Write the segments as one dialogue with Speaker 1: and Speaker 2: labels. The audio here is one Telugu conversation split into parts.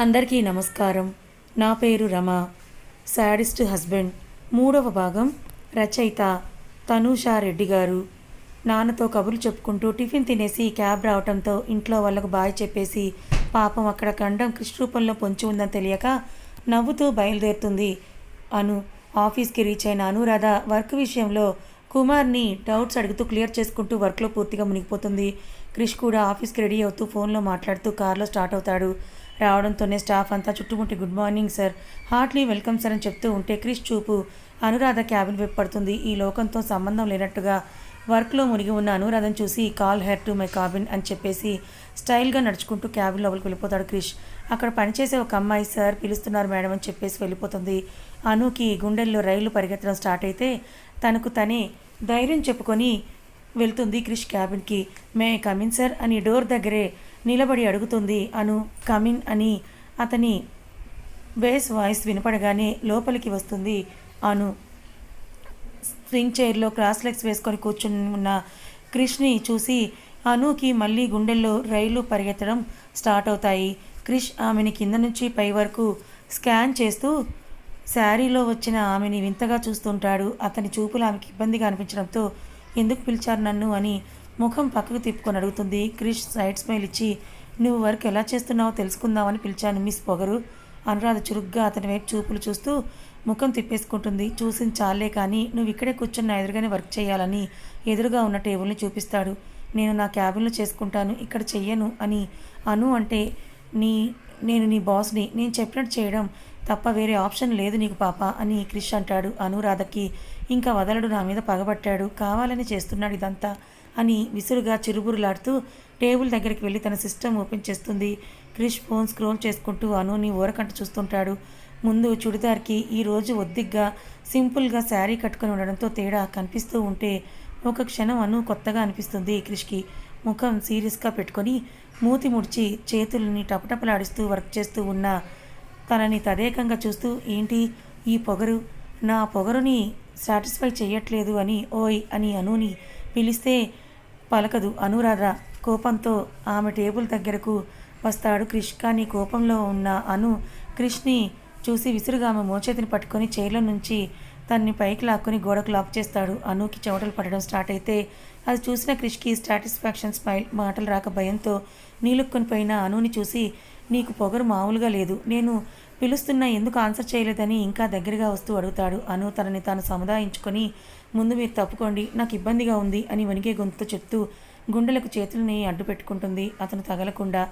Speaker 1: అందరికీ నమస్కారం. నా పేరు రమ. Sadist husband. మూడవ భాగం రచయిత తనూషా రెడ్డి గారు. నాన్నతో కబుర్లు చెప్పుకుంటూ టిఫిన్ తినేసి క్యాబ్ రావటంతో ఇంట్లో వాళ్ళకు బాయ్ చెప్పేసి పాపం అక్కడ కండం కృష్ణరూపంలో పొంచి ఉందని తెలియక నవ్వుతూ బయలుదేరుతుంది అను. ఆఫీస్కి రీచ్ అయిన అనురాధ వర్క్ విషయంలో కుమార్ని డౌట్స్ అడుగుతూ క్లియర్ చేసుకుంటూ వర్క్లో పూర్తిగా మునిగిపోతుంది. క్రిష్ కూడా ఆఫీస్కి రెడీ అవుతూ ఫోన్లో మాట్లాడుతూ కార్లో స్టార్ట్ అవుతాడు. రావడంతోనే స్టాఫ్ అంతా చుట్టుముట్టి good morning sir. Heartily welcome sir అని చెప్తూ ఉంటే క్రిష్ చూపు అనురాధ క్యాబిన్ వైపు పడుతుంది. ఈ లోకంతో సంబంధం లేనట్టుగా వర్క్లో మునిగి ఉన్న అనురాధను చూసి call her to my cabin అని చెప్పేసి స్టైల్గా నడుచుకుంటూ క్యాబిన్ లోపలికి వెళ్ళిపోతాడు క్రిష్. అక్కడ పనిచేసే ఒక అమ్మాయి సార్ పిలుస్తున్నారు మేడం అని చెప్పేసి వెళ్ళిపోతుంది. అనుకి గుండెల్లో రైలు పరిగెత్తడం స్టార్ట్ అయితే తనకు తనే ధైర్యం చెప్పుకొని వెళ్తుంది క్రిష్ క్యాబిన్కి. మే కమిన్ సార్ అని డోర్ దగ్గరే నిలబడి అడుగుతుంది అను కమిన్ అని అతని బేస్ వాయిస్ వినపడగానే లోపలికి వస్తుంది అను. స్ప్రింగ్ చైర్లో క్రాస్ లెగ్స్ వేసుకొని కూర్చుని ఉన్న క్రిష్ని చూసి అనుకి మళ్ళీ గుండెల్లో రైలు పరిగెత్తడం స్టార్ట్ అవుతాయి. క్రిష్ ఆమెని కింద నుంచి పై వరకు స్కాన్ చేస్తూ శారీలో వచ్చిన ఆమెని వింతగా చూస్తుంటాడు. అతని చూపులు ఆమెకి ఇబ్బందిగా అనిపించడంతో ఎందుకు పిలిచారు నన్ను? అని ముఖం పక్కకు తిప్పుకొని అడుగుతుంది క్రిష్ సైడ్ స్మైల్ ఇచ్చి నువ్వు వర్క్ ఎలా చేస్తున్నావో తెలుసుకుందామని పిలిచాను మిస్ పొగరు. అనురాధ చురుగ్గా అతని వైపు చూపులు చూస్తూ ముఖం తిప్పేసుకుంటుంది చూసిన చాలే కానీ నువ్వు ఇక్కడే కూర్చున్న ఎదురుగానే వర్క్ చేయాలని ఎదురుగా ఉన్న టేబుల్ని చూపిస్తాడు. నేను నా క్యాబిన్లో చేసుకుంటాను ఇక్కడ చెయ్యను అని అను అంటే నీ నేను నీ బాస్ని నేను చెప్పినట్టు చేయడం తప్ప వేరే ఆప్షన్ లేదు నీకు పాప అని క్రిష్ అంటాడు. అనురాధకి ఇంకా వదలడు నా మీద పగబట్టాడు. కావాలని చేస్తున్నాడు ఇదంతా. అని విసురుగా చిరుబురులాడుతూ టేబుల్ దగ్గరికి వెళ్ళి తన సిస్టమ్ ఓపెన్ చేస్తుంది. క్రిష్ ఫోన్ స్క్రోల్ చేసుకుంటూ అనుని ఊరకంట చూస్తుంటాడు. ముందు చుడిదార్కి ఈరోజు ఒద్దిగ్గా సింపుల్గా శారీ కట్టుకొని ఉండడంతో తేడా కనిపిస్తూ ఉంటే ఒక క్షణం అను కొత్తగా అనిపిస్తుంది క్రిష్కి. ముఖం సీరియస్గా పెట్టుకొని మూతి ముడిచి చేతులని టపటపలాడిస్తూ వర్క్ చేస్తూ ఉన్న తనని తదేకంగా చూస్తూ ఏంటి ఈ పొగరు? నా పొగరుని సాటిస్ఫై చేయట్లేదు అని ఓయ్ అని అనుని పిలిస్తే పలకదు. అనురాధ కోపంతో ఆమె టేబుల్ దగ్గరకు వస్తాడు క్రిష్. కానీ కోపంలో ఉన్న అను క్రిష్ని చూసి విసురుగా ఆమె మోచేతిని పట్టుకొని చైర్లో నుంచి తన్ని పైకి లాక్కొని గోడకు లాక్ చేస్తాడు. అనుకి చెమటలు పడడం స్టార్ట్ అయితే అది చూసిన క్రిష్కి సాటిస్ఫాక్షన్ స్మైల్ మాటలు రాక భయంతో నీలుక్కొని పోయిన అనుని చూసి నీకు పొగరు మామూలుగా లేదు. నేను పిలుస్తున్నా ఎందుకు ఆన్సర్ చేయలేదని ఇంకా దగ్గరగా వస్తూ అడుగుతాడు. అను తనని తాను సముదాయించుకొని ముందు మీరు తప్పుకోండి నాకు ఇబ్బందిగా ఉంది అని వణికే గొంతుతో చెప్తూ గుండెలకు చేతులని అడ్డు పెట్టుకుంటుంది. అతను తగలకుండా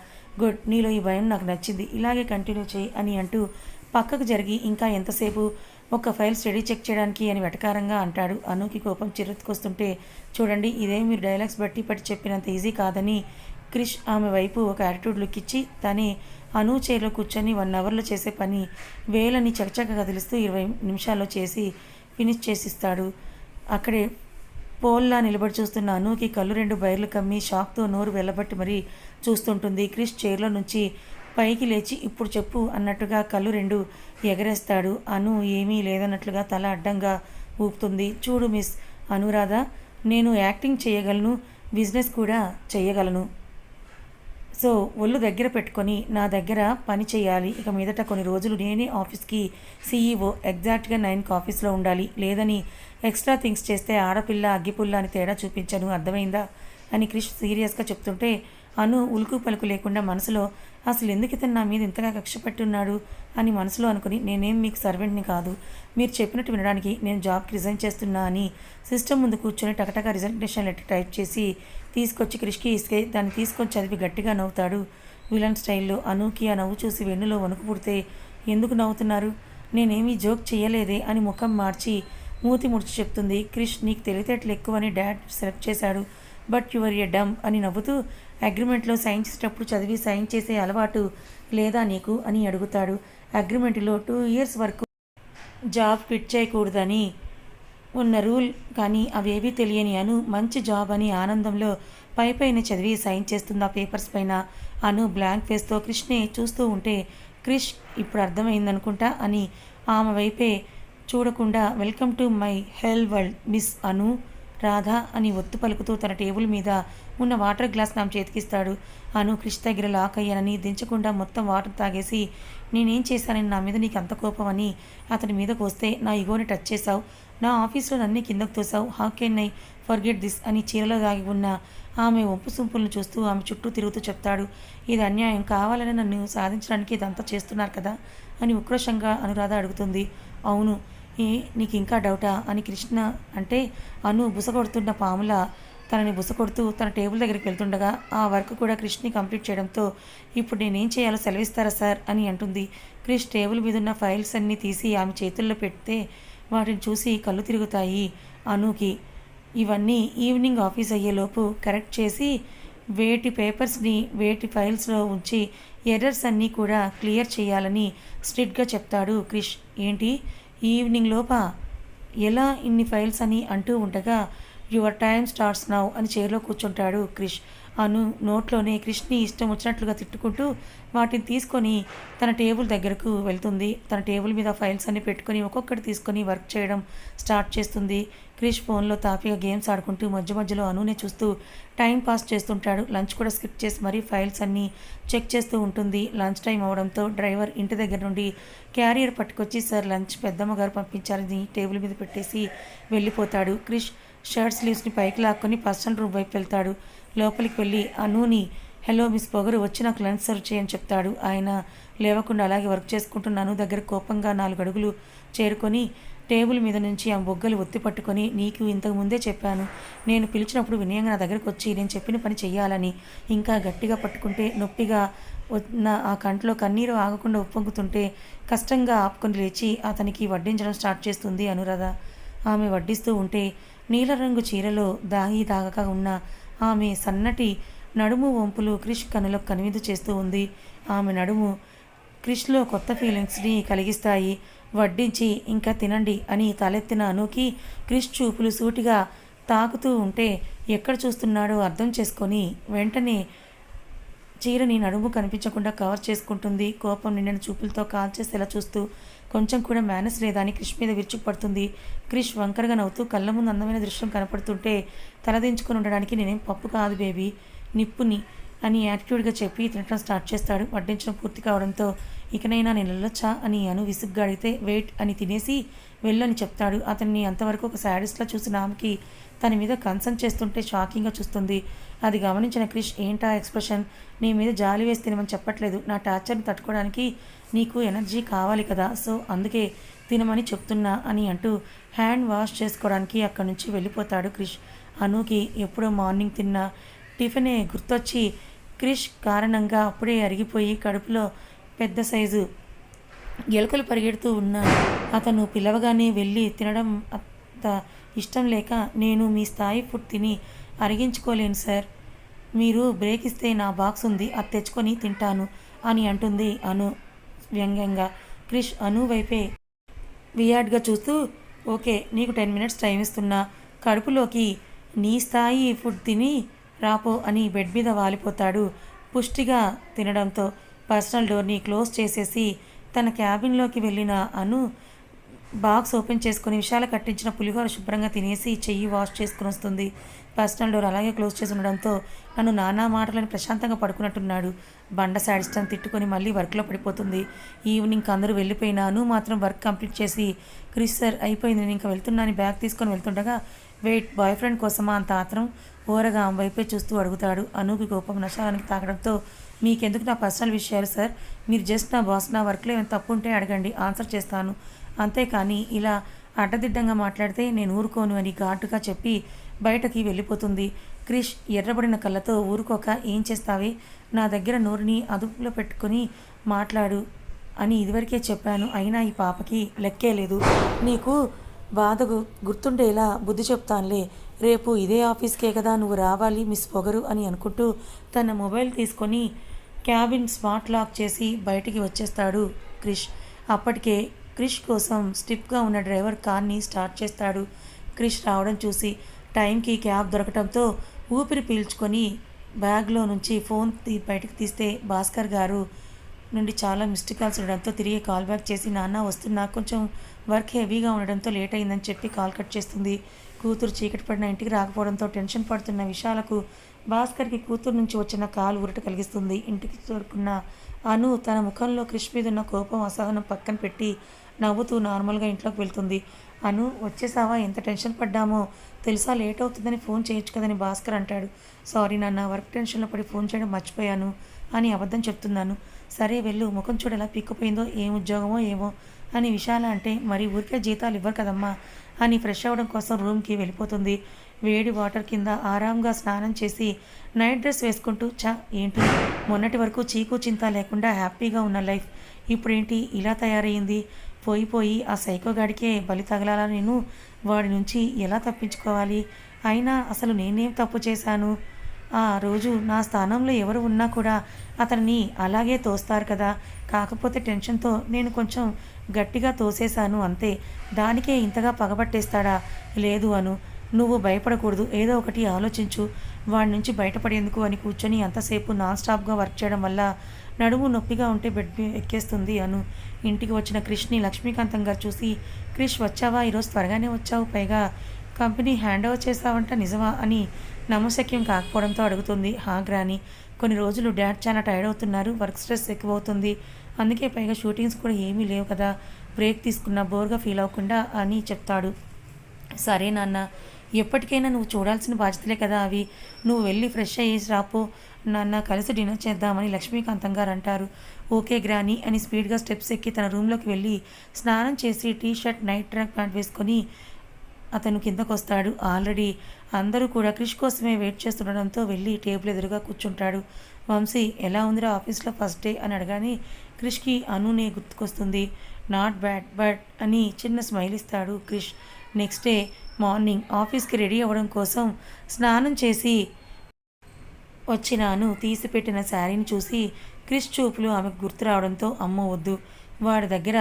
Speaker 1: గుడ్ నీలో ఈ భయం నాకు నచ్చింది ఇలాగే కంటిన్యూ చేయి అని అంటూ పక్కకు జరిగి ఇంకా ఎంతసేపు ఒక ఫైల్ స్టడీ చెక్ చేయడానికి అని వెటకారంగా అంటాడు. అనుకి కోపం చిరెత్తుకొస్తుంటే చూడండి ఇదే మీరు డైలాగ్స్ బట్టి పట్టి చెప్పినంత ఈజీ కాదని క్రిష్ ఆమె వైపు ఒక యాటిట్యూడ్ లుక్ ఇచ్చి తనే అను చైర్లో కూర్చొని వన్ అవర్లో చేసే పని వేలని చకచక కదిలిస్తూ ఇరవై నిమిషాల్లో చేసి ఫినిష్ చేసిస్తాడు. అక్కడే పోల్లా నిలబడి చూస్తున్న అనుకి కళ్ళు రెండు బైర్లు కమ్మి షాక్తో నోరు వెళ్ళబట్టి మరీ చూస్తుంటుంది. క్రిష్ చైర్లో నుంచి పైకి లేచి ఇప్పుడు చెప్పు అన్నట్టుగా కళ్ళు రెండు ఎగరేస్తాడు. అను ఏమీ లేదన్నట్లుగా తల అడ్డంగా ఊపుతుంది. చూడు మిస్ అనురాధ నేను యాక్టింగ్ చేయగలను బిజినెస్ కూడా చేయగలను సో ఒళ్ళు దగ్గర పెట్టుకొని నా దగ్గర పని చేయాలి. ఇక మీదట కొన్ని రోజులు నేనే ఆఫీస్కి సీఈఓ ఎగ్జాక్ట్గా నైన్కి ఆఫీస్లో ఉండాలి. లేదని ఎక్స్ట్రా థింగ్స్ చేస్తే ఆడపిల్ల అగ్గిపుల్ల అని తేడా చూపించను. అర్థమైందా? అని క్రిష్ సీరియస్గా చెప్తుంటే అను ఉలుకు పలుకు లేకుండా మనసులో అసలు ఎందుకు ఇతను నా మీద ఇంతగా కక్ష పెట్టున్నాడు? అని మనసులో అనుకుని నేనేం మీకు సర్వెంట్ని కాదు. మీరు చెప్పినట్టు వినడానికి నేను జాబ్కి రిజైన్ చేస్తున్నా అని సిస్టమ్ ముందు కూర్చొని టకటక రిజైనేషన్ లెటర్ టైప్ చేసి తీసుకొచ్చి క్రిష్కి ఇస్తే దాన్ని తీసుకొని చదివి గట్టిగా నవ్వుతాడు. విలన్ స్టైల్లో అనూకి ఆ నవ్వు చూసి వెన్నులో వణుకు పుడితే ఎందుకు నవ్వుతున్నారు? నేనేమీ జోక్ చేయలేదే అని ముఖం మార్చి మూతి ముడిచి చెప్తుంది. క్రిష్ నీకు తెలివితేటలు ఎక్కువని డాడ్ సెలెక్ట్ చేశాడు బట్ యువర్ ఎ డమ్ అని నవ్వుతూ అగ్రిమెంట్లో సైన్ చేసేటప్పుడు చదివి సైన్ చేసే అలవాటు లేదా నీకు అని అడుగుతాడు. అగ్రిమెంట్లో టూ ఇయర్స్ వరకు జాబ్ క్విట్ చేయకూడదని ఉన్న రూల్ కానీ అవేవీ తెలియని అను మంచి జాబ్ అని ఆనందంలో పై పైన చదివి సైన్ చేస్తుంది ఆ పేపర్స్ పైన అను బ్లాంక్ ఫేస్తో క్రిష్ని చూస్తూ ఉంటే క్రిష్ ఇప్పుడు అర్థమైందనుకుంటా? అని ఆమె వైపే చూడకుండా welcome to my hell world miss Anuradha అని ఒత్తు పలుకుతూ తన టేబుల్ మీద ఉన్న వాటర్ గ్లాస్ నా చేతికిస్తాడు అను క్రిష్ దగ్గర లాక్ అయ్యానని దించకుండా మొత్తం వాటర్ తాగేసి నేనేం చేశానని నా మీద నీకు అంత కోపం అని అతని మీదకు వస్తే నా ఇగోని టచ్ చేశావు నా ఆఫీస్లో నన్ను కిందకు తోసావు how can I forget this? అని చీరలో దాగి ఉన్న ఆమె ఒంపు సుంపులను చూస్తూ ఆమె చుట్టూ తిరుగుతూ చెప్తాడు. ఇది అన్యాయం కావాలని నన్ను సాధించడానికి ఇదంతా చేస్తున్నారు కదా? అని ఉక్రోషంగా అనురాధ అడుగుతుంది. అవును ఏ నీకు ఇంకా డౌటా? అని కృష్ణ అంటే అను బుసగొడుతున్న పాముల తనని బుసకొడుతూ తన టేబుల్ దగ్గరికి వెళ్తుండగా ఆ వర్క్ కూడా క్రిష్ని కంప్లీట్ చేయడంతో ఇప్పుడు నేనేం చేయాలో సెలవిస్తారా సార్? అని అంటుంది. క్రిష్ టేబుల్ మీద ఉన్న ఫైల్స్ అన్నీ తీసి ఆమె చేతుల్లో పెడితే వాటిని చూసి కళ్ళు తిరుగుతాయి. అనుకి ఇవన్నీ ఈవినింగ్ ఆఫీస్ అయ్యేలోపు కరెక్ట్ చేసి వేటి పేపర్స్ని వేటి ఫైల్స్లో ఉంచి ఎర్రర్స్ అన్నీ కూడా క్లియర్ చేయాలని స్ట్రిక్ట్గా చెప్తాడు క్రిష్. ఏంటి? ఈవినింగ్ లోప? ఎలా ఇన్ని ఫైల్స్ అని అంటూ ఉండగా యువర్ టైం స్టార్ట్స్ నౌ అని చైర్లో కూర్చుంటాడు క్రిష్. అను నోట్లోనే క్రిష్ని ఇష్టం వచ్చినట్లుగా తిట్టుకుంటూ వాటిని తీసుకొని తన టేబుల్ దగ్గరకు వెళ్తుంది. తన టేబుల్ మీద ఫైల్స్ అన్ని పెట్టుకొని ఒక్కొక్కటి తీసుకొని వర్క్ చేయడం స్టార్ట్ చేస్తుంది. క్రిష్ ఫోన్లో తాపిగా గేమ్స్ ఆడుకుంటూ మధ్య మధ్యలో అనునే చూస్తూ టైం పాస్ చేస్తుంటాడు. లంచ్ కూడా స్కిప్ చేసి మరీ ఫైల్స్ అన్నీ చెక్ చేస్తూ ఉంటుంది. లంచ్ టైం అవడంతో డ్రైవర్ ఇంటి దగ్గర నుండి క్యారియర్ పట్టుకొచ్చి సార్ లంచ్ పెద్దమ్మ గారు పంపించారని టేబుల్ మీద పెట్టేసి వెళ్ళిపోతాడు. క్రిష్ షర్ట్ స్లీవ్స్ని పైకి లాక్కొని పర్సనల్ రూమ్ వైపు వెళ్తాడు. లోపలికి వెళ్ళి అనూని హలో మిస్ పొగరు వచ్చి నాకు లంచ్ సర్వ్ చేయని చెప్తాడు. ఆయన లేవకుండా అలాగే వర్క్ చేసుకుంటున్నాను దగ్గర కోపంగా నాలుగు అడుగులు చేరుకొని టేబుల్ మీద నుంచి ఆ బొగ్గలు ఒత్తి పట్టుకొని నీకు ఇంతకు ముందే చెప్పాను. నేను పిలిచినప్పుడు వినయంగా నా దగ్గరకు వచ్చి నేను చెప్పిన పని చెయ్యాలని. ఇంకా గట్టిగా పట్టుకుంటే నొప్పిగా నా ఆ కంట్లో కన్నీరు ఆగకుండా ఉప్పొంగుతుంటే కష్టంగా ఆపుకొని లేచి అతనికి వడ్డించడం స్టార్ట్ చేస్తుంది అనురాధ. ఆమె వడ్డిస్తూ ఉంటే నీలరంగు చీరలో దాగి దాగక ఉన్న ఆమె సన్నటి నడుము వంపులు క్రిష్ కనులకు కనువిందు చేస్తూ ఉంది. ఆమె నడుము క్రిష్లో కొత్త ఫీలింగ్స్ని కలిగిస్తాయి. వడ్డించి ఇంకా తినండి అని తలెత్తిన అనుకి క్రిష్ చూపులు సూటిగా తాకుతూ ఉంటే ఎక్కడ చూస్తున్నాడో అర్థం చేసుకొని వెంటనే చీరని నడుము కనిపించకుండా కవర్ చేసుకుంటుంది. కోపం నిండిన చూపులతో కాల్చేసేలా చూస్తూ కొంచెం కూడా మేనస్ లేదా అని క్రిష్ మీద విరుచుకుపడుతుంది. క్రిష్ వంకరగా నవ్వుతూ కళ్ళ ముందు అందమైన దృశ్యం కనపడుతుంటే తలదించుకొని ఉండడానికి నేనేం పప్పు కాదు బేబీ. నిప్పుని అని యాటిట్యూడ్గా చెప్పి తినటం స్టార్ట్ చేస్తాడు. వడ్డించడం పూర్తి కావడంతో ఇకనైనా నేను వెళ్ళొచ్చా అని అను విసుగ్గా అడిగితే వెయిట్ అని తినేసి వెళ్ళని చెప్తాడు. అతన్ని అంతవరకు ఒక శాడిస్ట్లా చూసిన ఆమెకి తన మీద కన్సర్న్ చేస్తుంటే షాకింగ్గా చూస్తుంది. అది గమనించిన క్రిష్ ఏంటా ఎక్స్ప్రెషన్? నీ మీద జాలి వేసి తినమని చెప్పట్లేదు. నా టార్చర్ని తట్టుకోవడానికి నీకు ఎనర్జీ కావాలి కదా. సో అందుకే తినమని చెప్తున్నా అని అంటూ హ్యాండ్ వాష్ చేసుకోవడానికి అక్కడి నుంచి వెళ్ళిపోతాడు క్రిష్. అనుకి ఎప్పుడో మార్నింగ్ తిన్న. టిఫినే గుర్తొచ్చి క్రిష్ కారణంగా అప్పుడే అరిగిపోయి కడుపులో పెద్ద సైజు ఎలుకలు పరిగెడుతూ ఉన్న. అతను పిలవగానే వెళ్ళి తినడం అంత ఇష్టం లేక నేను మీ స్థాయి ఫుడ్ తిని అరిగించుకోలేను సార్. మీరు బ్రేక్ ఇస్తే నా బాక్స్ ఉంది అది తెచ్చుకొని తింటాను అని అంటుంది అను వ్యంగ్యంగా. క్రిష్ అను వైపే వియాడ్గా చూస్తూ ఓకే నీకు టెన్ మినిట్స్ టైం ఇస్తున్నా. కడుపులోకి నీ స్థాయి ఫుడ్ తిని రాపో అని బెడ్ మీద వాలిపోతాడు పుష్టిగా తినడంతో. పర్సనల్ డోర్ని క్లోజ్ చేసేసి తన క్యాబిన్లోకి వెళ్ళిన అను బాక్స్ ఓపెన్ చేసుకుని విశాల కట్టించిన పులిహోర శుభ్రంగా తినేసి చెయ్యి వాష్ చేసుకుని వస్తుంది. పర్సనల్ డోర్ అలాగే క్లోజ్ చేసి ఉండడంతో నన్ను నానా మాటలను ప్రశాంతంగా పడుకున్నట్టున్నాడు. బండ శాడిస్టన్ తిట్టుకొని మళ్ళీ వర్క్లో పడిపోతుంది. ఈవినింగ్ అందరూ వెళ్ళిపోయినాను మాత్రం వర్క్ కంప్లీట్ చేసి క్రిస్ సార్ అయిపోయింది నేను ఇంకా వెళ్తున్నాను బ్యాగ్ తీసుకొని వెళ్తుండగా వెయిట్ బాయ్ ఫ్రెండ్ కోసమా? అంత ఆత్రం ఓరగా ఆమె వైపే చూస్తూ అడుగుతాడు. అనూకి కోపం నశాలానికి తాకడంతో మీకెందుకు నా పర్సనల్ విషయాలు సార్? మీరు జస్ట్ నా బాస్ నా వర్క్లో ఏమైనా తప్పు ఉంటే అడగండి ఆన్సర్ చేస్తాను. అంతేకాని ఇలా అడ్డదిడ్డంగా మాట్లాడితే నేను ఊరుకోను అని ఘాటుగా చెప్పి బయటకి వెళ్ళిపోతుంది. క్రిష్ ఎర్రబడిన కళ్ళతో ఊరుకోక ఏం చేస్తావే? నా దగ్గర నోరుని అదుపులో పెట్టుకొని మాట్లాడు అని ఇదివరకే చెప్పాను. అయినా ఈ పాపకి లెక్కే లేదు. నీకు బాధ గుర్తుండేలా బుద్ధి చెప్తానులే. రేపు ఇదే ఆఫీస్కే కదా నువ్వు రావాలి మిస్ పొగరు అని అనుకుంటూ తన మొబైల్ తీసుకొని క్యాబిన్ స్మార్ట్ లాక్ చేసి బయటికి వచ్చేస్తాడు క్రిష్. అప్పటికే క్రిష్ కోసం స్టిప్గా ఉన్న డ్రైవర్ కార్ని స్టార్ట్ చేస్తాడు. క్రిష్ రావడం చూసి టైంకి క్యాబ్ దొరకడంతో ఊపిరి పీల్చుకొని బ్యాగ్లో నుంచి ఫోన్ తీ బయటకు తీస్తే భాస్కర్ గారు నుండి చాలా మిస్డ్ కాల్స్ ఉండడంతో తిరిగి కాల్ బ్యాక్ చేసి నాన్న వస్తున్నా. కొంచెం వర్క్ హెవీగా ఉండడంతో లేట్ అయిందని చెప్పి కాల్ కట్ చేస్తుంది. కూతురు చీకటి పడిన ఇంటికి రాకపోవడంతో టెన్షన్ పడుతున్న విశాలకు భాస్కర్కి కూతురు నుంచి వచ్చిన కాలు ఉరట కలిగిస్తుంది. ఇంటికి చేరుకున్న అను తన ముఖంలో క్రిష్ మీద ఉన్న కోపం అసహనం పక్కన పెట్టి నవ్వుతూ నార్మల్గా ఇంట్లోకి వెళ్తుంది. అను వచ్చేసావా? ఎంత టెన్షన్ పడ్డామో. తెలుసా లేట్ అవుతుందని ఫోన్ చేయొచ్చు కదని భాస్కర్ అంటాడు. సారీ నాన్న వర్క్ టెన్షన్లో పడి ఫోన్ చేయడం మర్చిపోయాను అని అబద్ధం చెప్తున్నాను సరే వెళ్ళు ముఖం చూడు ఎలా పిక్కుపోయిందో ఏం ఉద్యోగమో ఏమో అని విశాల అంటే మరి ఊరికే జీతాలు ఇవ్వరు కదమ్మా అని ఫ్రెష్ అవ్వడం కోసం రూమ్కి వెళ్ళిపోతుంది. వేడి వాటర్ కింద ఆరాంగా స్నానం చేసి నైట్ డ్రెస్ వేసుకుంటూ చా ఏంటి? మొన్నటి వరకు చీకు చింత లేకుండా హ్యాపీగా ఉన్న లైఫ్ ఇప్పుడేంటి? ఇలా తయారయ్యింది? పోయిపోయి ఆ సైకోగాడికే బలి తగలాలా నేను? వాడి నుంచి ఎలా తప్పించుకోవాలి? అయినా అసలు నేనేం తప్పు చేశాను? ఆ రోజు నా స్థానంలో ఎవరు ఉన్నా కూడా అతన్ని అలాగే తోస్తారు కదా. కాకపోతే టెన్షన్తో నేను కొంచెం గట్టిగా తోసేశాను అంతే. దానికే ఇంతగా పగబట్టేస్తాడా? లేదు అను. నువ్వు భయపడకూడదు. ఏదో ఒకటి ఆలోచించు. వాడి నుంచి బయటపడేందుకు అని కూర్చొని అంతసేపు నాన్ స్టాప్గా వర్క్ చేయడం వల్ల నడుము నొప్పిగా ఉంటే బెడ్ ఎక్కేస్తుంది అను. ఇంటికి వచ్చిన క్రిష్ని లక్ష్మీకాంతం గారు చూసి క్రిష్ వచ్చావా? ఈరోజు త్వరగానే వచ్చావు. పైగా కంపెనీ హ్యాండ్ ఓవర్ చేస్తావంట నిజమా? అని నమ్మశక్యం కాకపోవడంతో అడుగుతుంది. హా గ్రాని కొన్ని రోజులు డాడ్ చాలా టైర్డ్ అవుతున్నారు. వర్క్ స్ట్రెస్ ఎక్కువ అవుతుంది అందుకే పైగా షూటింగ్స్ కూడా ఏమీ లేవు కదా. బ్రేక్ తీసుకున్నా బోర్గా ఫీల్ అవ్వకుండా అని చెప్తాడు. సరే నాన్న ఎప్పటికైనా నువ్వు చూడాల్సిన బాధ్యతలే కదా అవి. నువ్వు వెళ్ళి ఫ్రెష్ అయ్యేసి రాపో నాన్న కలిసి డిన్నర్ చేద్దామని లక్ష్మీకాంతం గారు అంటారు ఓకే గ్రాని అని స్పీడ్గా స్టెప్స్ ఎక్కి తన రూమ్లోకి వెళ్ళి స్నానం చేసి T shirt night track pant వేసుకొని అతను కిందకు వస్తాడు ఆల్రెడీ అందరూ కూడా క్రిష్ కోసమే వెయిట్ చేస్తుండడంతో వెళ్ళి టేబుల్ ఎదురుగా కూర్చుంటాడు. వంశీ ఎలా ఉందిరా ఆఫీస్లో ఫస్ట్ డే అని అడగానే క్రిష్కి అనునే గుర్తుకొస్తుంది. నాట్ బ్యాడ్ బట్ అని చిన్న స్మైల్ ఇస్తాడు క్రిష్. నెక్స్ట్ డే మార్నింగ్ ఆఫీస్కి రెడీ అవ్వడం కోసం స్నానం చేసి వచ్చినాను తీసిపెట్టిన శారీని చూసి క్రిష్ చూపులు ఆమెకు గుర్తు రావడంతో అమ్మ వద్దు వాడి దగ్గర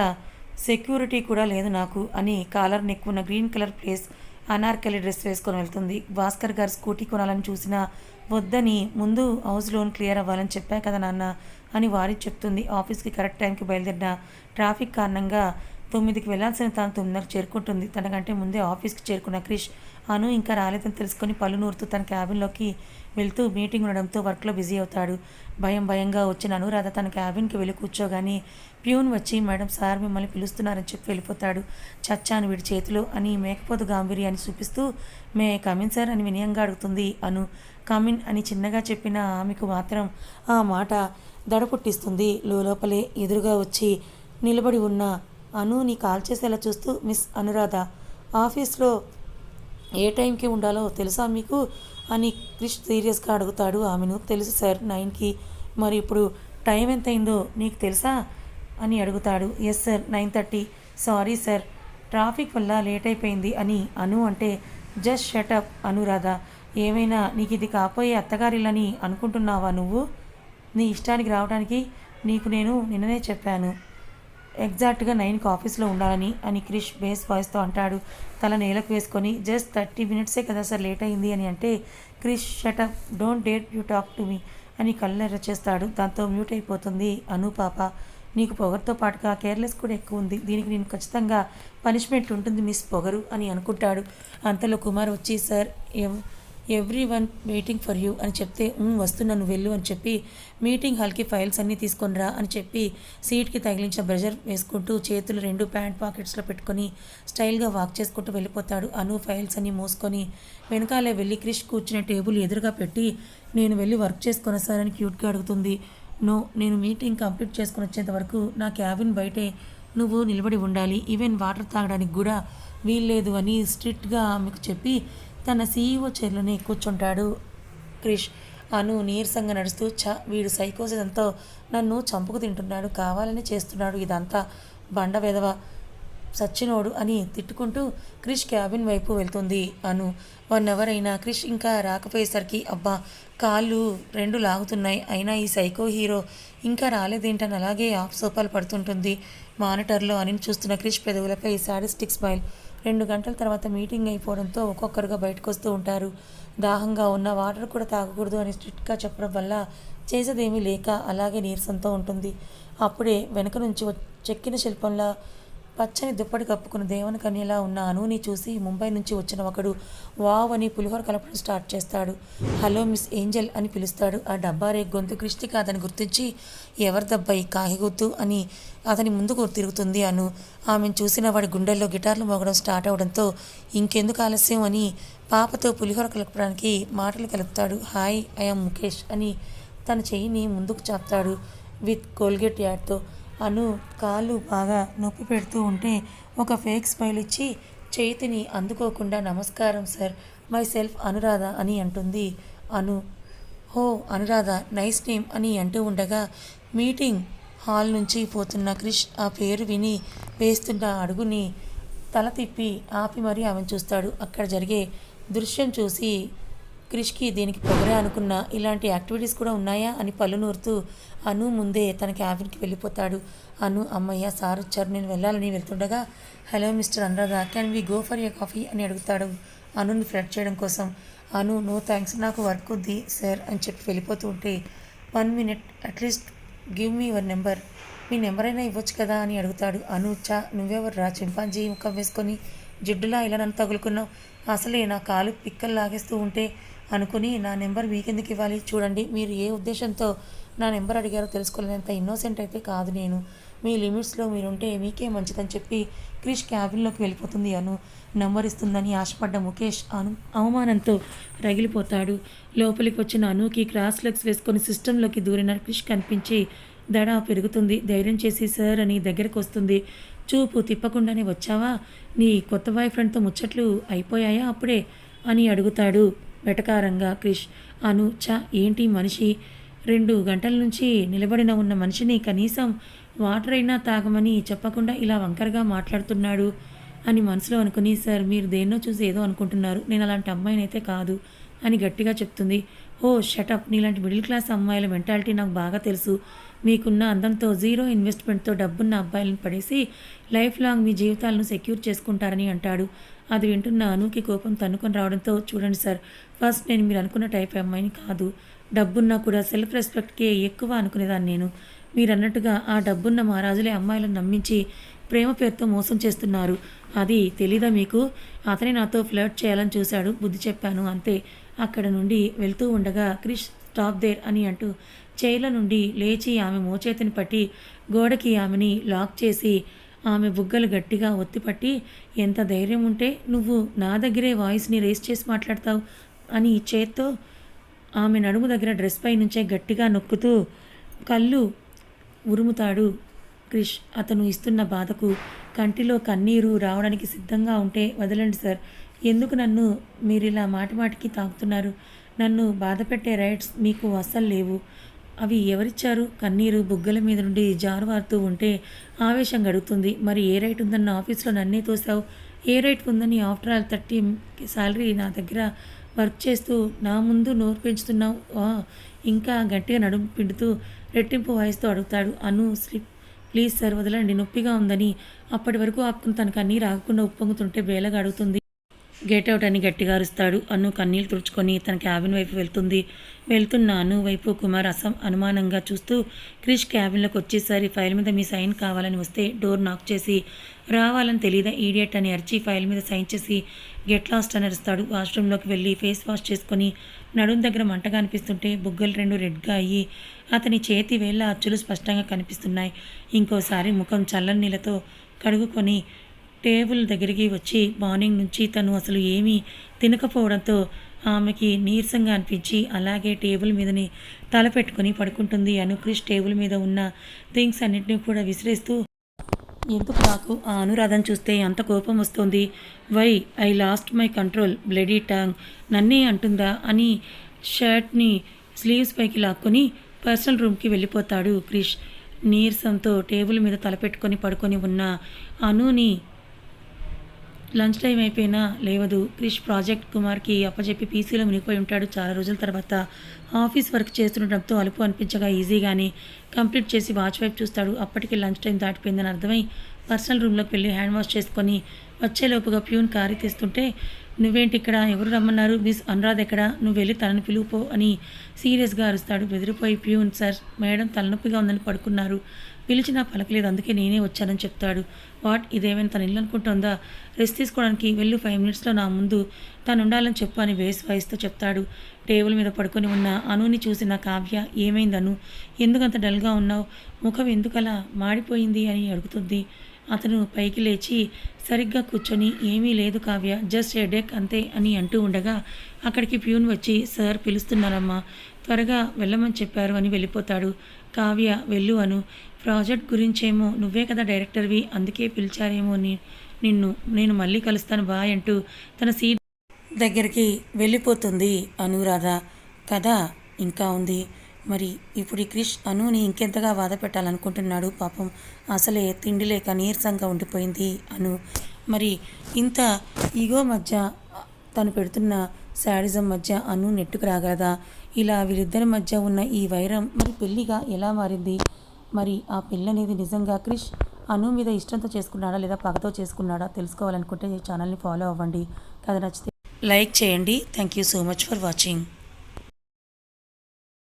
Speaker 1: సెక్యూరిటీ కూడా లేదు నాకు అని కాలర్ నెక్కున్న ఉన్న గ్రీన్ కలర్ ప్లేస్ అనార్కలి డ్రెస్ వేసుకొని వెళ్తుంది. భాస్కర్ గారు స్కూటీ కొనాలని చూసినా వద్దని ముందు హౌస్ లోన్ క్లియర్ అవ్వాలని చెప్పా కదా నాన్న అని వారి చెప్తుంది. ఆఫీస్కి కరెక్ట్ టైంకి బయలుదేరిన ట్రాఫిక్ కారణంగా తొమ్మిదికి వెళ్ళాల్సిన తాను తొమ్మిదిన్నర చేరుకుంటుంది. తనకంటే ముందే ఆఫీస్కి చేరుకున్న క్రిష్ అను ఇంకా రాలేదని తెలుసుకొని పళ్ళు నూరుతూ తన క్యాబిన్లోకి వెళ్తూ మీటింగ్ ఉండడంతో వర్క్లో బిజీ అవుతాడు. భయం భయంగా వచ్చిన అనురాధ తన క్యాబిన్కి వెళ్ళి కూర్చోగానే ప్యూన్ వచ్చి మేడం సార్ మిమ్మల్ని పిలుస్తున్నారని చెప్పి వెళ్ళిపోతాడు. చచ్చాను వీడి చేతిలో అని మేకపోతు గాంభీర్యాన్ని చూపిస్తూ మే కమిన్ సార్ అని వినయంగా అడుగుతుంది అను. కమిన్ అని చిన్నగా చెప్పిన ఆమెకు మాత్రం ఆ మాట దడ పుట్టిస్తుంది లోపలే ఎదురుగా వచ్చి నిలబడి ఉన్న అను నీ కాల్ చేసేలా చూస్తూ మిస్ అనురాధ ఆఫీస్లో ఏ టైంకి ఉండాలో తెలుసా మీకు? అని క్రిష్ సీరియస్గా అడుగుతాడు. ఆమెను తెలుసు సార్ నైన్కి. మరి ఇప్పుడు టైం ఎంత అయిందో నీకు తెలుసా? అని అడుగుతాడు. Yes sir nine thirty. Sorry sir traffic వల్ల లేట్ అయిపోయింది అని అను అంటే జస్ట్ షటప్ అనురాధ ఏమైనా నీకు ఇది కాపోయే అత్తగారిల్లని అనుకుంటున్నావా నువ్వు? నీ ఇష్టానికి రావడానికి నీకు నేను నిన్ననే చెప్పాను. ఎగ్జాక్ట్గా నైన్కి ఆఫీస్లో ఉండాలని అని క్రిష్ బేస్ వాయిస్తో అంటాడు. తల నేలకు వేసుకొని జస్ట్ థర్టీ మినిట్సే కదా సార్ లేట్ అయింది అని అంటే Krish shut up don't dare you talk to me అని కళ్ళెర్ర చేస్తాడు. దాంతో మ్యూట్ అయిపోతుంది. అను పాప నీకు పొగరుతో పాటుగా కేర్లెస్ కూడా ఎక్కువ ఉంది. దీనికి నేను ఖచ్చితంగా పనిష్మెంట్ ఉంటుంది మిస్ పొగరు అని అనుకుంటాడు. అంతలో కుమార్ వచ్చి sir ev everyone waiting for you అని చెప్తే వస్తున్నా వస్తున్నాను వెళ్ళు అని చెప్పి మీటింగ్ హాల్కి ఫైల్స్ అన్నీ తీసుకొనిరా అని చెప్పి సీట్కి తగిలించిన బ్రెజర్ వేసుకుంటూ చేతులు రెండు ప్యాంట్ పాకెట్స్లో పెట్టుకొని స్టైల్గా వాక్ చేసుకుంటూ వెళ్ళిపోతాడు. అను ఫైల్స్ అన్నీ మోసుకొని వెనకాలే వెళ్ళి క్రిష్ కూర్చునే టేబుల్ ఎదురుగా పెట్టి నేను వెళ్ళి వర్క్ చేసుకొని సార్ అని క్యూట్గా అడుగుతుంది. నో నేను మీటింగ్ కంప్లీట్ చేసుకుని వచ్చేంత వరకు నా క్యాబిన్ బయటే నువ్వు నిలబడి ఉండాలి. ఈవెన్ వాటర్ తాగడానికి కూడా వీల్లేదు అని స్ట్రిక్ట్గా ఆమెకు చెప్పి తన సీఈఓ చైర్లోనే కూర్చుంటాడు. క్రిష్ అను నీరసంగా నడుస్తూ చ వీడు సైకోసిస్ అంతా నన్ను చంపుకు తింటున్నాడు. కావాలని చేస్తున్నాడు. ఇదంతా బండ వెధవ సచ్చినోడు అని తిట్టుకుంటూ క్రిష్ క్యాబిన్ వైపు వెళ్తుంది అను. వన్ అవర్ అయినా క్రిష్ ఇంకా రాకపోయేసరికి అబ్బా కాళ్ళు రెండు లాగుతున్నాయి. అయినా ఈ సైకో హీరో ఇంకా రాలేదేంటని అలాగే ఆఫ్ సోపాలు పడుతుంటుంది. మానిటర్లో అనిని చూస్తున్న క్రిష్ పెదవులపై సాడిస్టిక్ స్మైల్ రెండు గంటల తర్వాత మీటింగ్ అయిపోవడంతో ఒక్కొక్కరుగా బయటకు వస్తూ ఉంటారు. దాహంగా ఉన్న వాటర్ కూడా తాగకూడదు అని స్ట్రిక్ట్గా చెప్పడం వల్ల చేసేదేమీ లేక అలాగే నీరసంతో ఉంటుంది. అప్పుడే వెనక నుంచి చెక్కిన శిల్పంలా పచ్చని దుప్పటి కప్పుకుని దేవుని కన్యలా ఉన్న అనుని చూసి ముంబై నుంచి వచ్చిన ఒకడు వావ్ అని పులిహోర కలపడం స్టార్ట్ చేస్తాడు. హలో మిస్ ఏంజల్ అని పిలుస్తాడు. ఆ డబ్బా రే గొంతు కృష్టి కాదని గుర్తించి ఎవరి దబ్బాయి కాహిగుత్తు అని అతని ముందుకు తిరుగుతుంది అను. ఆమెను చూసిన వాడి గుండెల్లో గిటార్లు మోగడం స్టార్ట్ అవడంతో ఇంకెందుకు ఆలస్యం అని పాపతో పులిహోర కలపడానికి మాటలు కలుపుతాడు. హాయ్ ఐఎమ్ ముఖేష్ అని తన చెయ్యిని ముందుకు చాపుతాడు విత్ కోల్గేట్ యాడ్తో. అను కాళ్ళు బాగా నొప్పి పెడుతూ ఉంటే ఒక ఫేక్ స్మైల్ ఇచ్చి చేతిని అందుకోకుండా నమస్కారం సార్ మై సెల్ఫ్ అనురాధ అని అంటుంది అను. హో అనురాధ నైస్ నేమ్ అని అంటూ ఉండగా మీటింగ్ హాల్ నుంచి పోతున్న క్రిష్ ఆ పేరు విని వేస్తున్న అడుగుని తల తిప్పి ఆపి మరీ ఆమెను చూస్తాడు. అక్కడ జరిగే దృశ్యం చూసి క్రిష్కి దీనికి పొగరే అనుకున్న ఇలాంటి యాక్టివిటీస్ కూడా ఉన్నాయా అని పళ్ళు నూరుతూ అను ముందే తన క్యాబిన్కి వెళ్ళిపోతాడు. అను అమ్మయ్య సార్ వచ్చారు నేను వెళ్ళాలని వెళ్తుండగా hello mister Anuradha can we go for a coffee? అని అడుగుతాడు అనుని ఫ్లడ్ చేయడం కోసం. అను నో థ్యాంక్స్ నాకు వర్క్ ఉంది సార్ అని చెప్పి వెళ్ళిపోతూ ఉంటే one minute at least give me your number me number అయినా ఇవ్వచ్చు కదా అని అడుగుతాడు. అను చా నువ్వెవరు రా? చింపాంజీ ముఖం వేసుకొని జిడ్డులా ఇలా నన్ను తగులుకున్నావు. అసలే నా కాలు పిక్కలు లాగేస్తూ ఉంటే అనుకుని నా నెంబర్ మీకెందుకు ఇవ్వాలి? చూడండి మీరు ఏ ఉద్దేశంతో నా నెంబర్ అడిగారో తెలుసుకోలేనంత ఇన్నోసెంట్ అయితే కాదు నేను. మీ లిమిట్స్లో మీరుంటే మీకే మంచిదని చెప్పి క్రిష్ క్యాబిన్లోకి వెళ్ళిపోతుంది అను. నంబరిస్తుందని ఆశపడ్డ ముఖేష్ అను అవమానంతో రగిలిపోతాడు. లోపలికి వచ్చిన అనుకి క్రాస్ లెగ్స్ వేసుకొని సిస్టంలోకి దూరిన క్రిష్ కనిపించి దడ పెరుగుతుంది. ధైర్యం చేసి సార్ అని దగ్గరకు వస్తుంది చూపు తిప్పకుండానే వచ్చావా? నీ కొత్త బాయ్ ఫ్రెండ్తో ముచ్చట్లు అయిపోయాయా అప్పుడే? అని అడుగుతాడు వెటకారంగా క్రిష్. అను చ ఏంటి మనిషి? రెండు గంటల నుంచి నిలబడిన ఉన్న మనిషిని కనీసం వాటర్ అయినా తాగమని చెప్పకుండా ఇలా వంకరగా మాట్లాడుతున్నాడు. అని మనసులో అనుకుని సార్ మీరు దేన్నో చూసి ఏదో అనుకుంటున్నారు. నేను అలాంటి అమ్మాయినైతే కాదు అని గట్టిగా చెప్తుంది. ఓ షటప్ నీలాంటి మిడిల్ క్లాస్ అమ్మాయిల మెంటాలిటీ నాకు బాగా తెలుసు. మీకున్న అందంతో జీరో ఇన్వెస్ట్మెంట్తో డబ్బున్న అబ్బాయిలను పడేసి లైఫ్ లాంగ్ మీ జీవితాలను సెక్యూర్ చేసుకుంటారని అంటాడు. అది వింటున్న అనుకి కోపం తన్నుకొని రావడంతో చూడండి సార్ ఫస్ట్ నేను మీరు అనుకున్న టైప్ అమ్మాయిని కాదు. డబ్బున్నా కూడా సెల్ఫ్ రెస్పెక్ట్కే ఎక్కువ అనుకునేదాన్ని నేను. మీరు అన్నట్టుగా ఆ డబ్బున్న మహారాజులే అమ్మాయిలను నమ్మించి ప్రేమ పేరుతో మోసం చేస్తున్నారు. అది తెలీదా మీకు? అతనే నాతో ఫ్లర్ట్ చేయాలని చూశాడు బుద్ధి చెప్పాను అంతే. అక్కడ నుండి వెళ్తూ ఉండగా క్రిష్ స్టాప్ దేర్ అని అంటూ చైర్ల నుండి లేచి ఆమె మోచేతిని పట్టి గోడకి ఆమెని లాక్ చేసి ఆమె బుగ్గలు గట్టిగా ఒత్తిపట్టి ఎంత ధైర్యం ఉంటే నువ్వు నా దగ్గరే వాయిస్ని రేస్ చేసి మాట్లాడతావు అని చేత్తో ఆమె నడుము దగ్గర డ్రెస్ పై నుంచే గట్టిగా నొక్కుతూ కళ్ళు ఉరుముతాడు క్రిష్ అతను ఇస్తున్న బాధకు కంటిలో కన్నీరు రావడానికి సిద్ధంగా ఉంటే వదలండి సార్. ఎందుకు నన్ను మీరు ఇలా మాటిమాటికి తాకుతున్నారు? నన్ను బాధ పెట్టే రైట్స్ మీకు అస్సలు లేవు. అవి ఎవరిచ్చారు? కన్నీరు బుగ్గల మీద నుండి జారువారుతూ ఉంటే ఆవేశం గడుగుతుంది. మరి ఏ రైట్ ఉందన్న ఆఫీస్లో నన్నే తోసావు ఏ రైట్ ఉందని ఆఫ్టర్ ఆల్ థర్టీ శాలరీ నా దగ్గర వర్క్ చేస్తూ నా ముందు నోరు పెంచుతున్నావు? ఇంకా గట్టిగా నడుము పిండుతూ రెట్టింపు వాయిస్తో అడుగుతాడు అను స్లిప్. ప్లీజ్ సార్ వదలండి నొప్పిగా ఉందని. అప్పటి వరకు ఆపుకుని తన కన్నీ రాకుండా ఉప్పొంగుతుంటే బేలగా అడుగుతుంది. గేట్ అవుట్ అని గట్టిగా అరుస్తాడు. అను కన్నీళ్ళు తుడుచుకొని తన క్యాబిన్ వైపు వెళ్తుంది. వెళ్తున్న అను వైపు కుమార్ అసం అనుమానంగా చూస్తూ క్రిష్ క్యాబిన్లోకి వచ్చేసరి ఫైల్ మీద మీ సైన్ కావాలని వస్తే డోర్ నాక్ చేసి రావాలని తెలియదా ఈడియట్? అని అరిచి ఫైల్ మీద సైన్ చేసి గెట్ లాస్ట్ అని అరుస్తాడు. వాష్రూమ్లోకి వెళ్ళి ఫేస్ వాష్ చేసుకొని నడుం దగ్గర మంటగా అనిపిస్తుంటే బుగ్గలు రెండు రెడ్గా అయ్యి అతని చేతి వేళ్ళ అచ్చులు స్పష్టంగా కనిపిస్తున్నాయి. ఇంకోసారి ముఖం చల్లని నీళ్ళతో కడుగుకొని టేబుల్ దగ్గరికి వచ్చి మార్నింగ్ నుంచి తను అసలు ఏమీ తినకపోవడంతో ఆమెకి నీరసంగా అనిపించి అలాగే టేబుల్ మీదని తలపెట్టుకొని పడుకుంటుంది. అను క్రిష్ టేబుల్ మీద ఉన్న థింగ్స్ అన్నింటినీ కూడా విసిరేస్తూ ఎందుకు నాకు ఆ అనురాధం చూస్తే అంత కోపం వస్తుంది? Why I lost my control bloody tongue నన్నే అంటుందా? అని షర్ట్ని స్లీవ్స్ పైకి లాక్కొని పర్సనల్ రూమ్కి వెళ్ళిపోతాడు క్రిష్. నీరసంతో టేబుల్ మీద తలపెట్టుకొని పడుకొని ఉన్న అనుని లంచ్ టైం అయిపోయినా లేవదు. క్రిష్ ప్రాజెక్ట్ కుమార్కి అప్పచెప్పి పీసీలో మునిగిపోయి ఉంటాడు. చాలా రోజుల తర్వాత ఆఫీస్ వర్క్ చేస్తుండటంతో అలుపు అనిపించగా ఈజీగానే కంప్లీట్ చేసి వాచ్ వైపు చూస్తాడు. అప్పటికి లంచ్ టైం దాటిపోయిందని అర్థమై పర్సనల్ రూమ్లోకి వెళ్ళి హ్యాండ్ వాష్ చేసుకొని వచ్చేలోపుగా ప్యూన్ కారీ తీస్తుంటే నువ్వేంటి ఇక్కడ? ఎవరు రమ్మన్నారు? మిస్ అనురాధ్ ఎక్కడ? నువ్వు వెళ్ళి తనను పిలువుపో అని సీరియస్గా అరుస్తాడు బెదిరిపోయి ప్యూన్ సార్. మేడం తలనొప్పిగా ఉందని పడుకున్నారు. పిలిచినా పలకలేదు. అందుకే నేనే వచ్చానని చెప్తాడు. వాట్? ఇదేమైనా తన ఇల్లు అనుకుంటుందా? రెస్ట్ తీసుకోవడానికి వెళ్ళు. ఫైవ్ మినిట్స్లో నా ముందు తను ఉండాలని చెప్పు అని వేస్ వాయిస్తో చెప్తాడు. టేబుల్ మీద పడుకొని ఉన్న అనుని చూసిన కావ్య ఏమైందను? ఎందుకంత డల్గా ఉన్నావు? ముఖం ఎందుకలా మాడిపోయింది అని అడుగుతుంది. అతను పైకి లేచి సరిగ్గా కూర్చొని ఏమీ లేదు కావ్య జస్ట్ హెడేక్ అంతే అని అంటూ ఉండగా అక్కడికి ప్యూన్ వచ్చి సార్ పిలుస్తున్నారమ్మా త్వరగా వెళ్ళమని చెప్పారు అని వెళ్ళిపోతాడు. కావ్య వెళ్ళు అను ప్రాజెక్ట్ గురించేమో నువ్వే కదా డైరెక్టర్వి అందుకే పిలిచారేమో అని నిన్ను నేను మళ్ళీ కలుస్తాను బాయ్ అంటూ తన సీట్ దగ్గరికి వెళ్ళిపోతుంది అనురాధ. కథ ఇంకా ఉంది మరి ఇప్పుడు ఈ క్రిష్ అనుని ఇంకెంతగా బాధ పెట్టాలనుకుంటున్నాడు పాపం. అసలే తిండి లేక నీరసంగా ఉండిపోయింది అను. మరి ఇంత ఈగో మధ్య తను పెడుతున్న శాడిజం మధ్య అను నెట్టుకు రాగలదా? ఇలా వీరిద్దరి మధ్య ఉన్న ఈ వైరం మరి పెళ్ళిగా ఎలా మారింది? మరి ఆ పెళ్ళి అనేది నిజంగా క్రిష్ అను మీద ఇష్టంతో చేసుకున్నాడా లేదా పగతో చేసుకున్నాడా తెలుసుకోవాలనుకుంటే ఈ ఛానల్ని ఫాలో అవ్వండి. కథ నచ్చితే లైక్ చేయండి. Thank you so much for watching.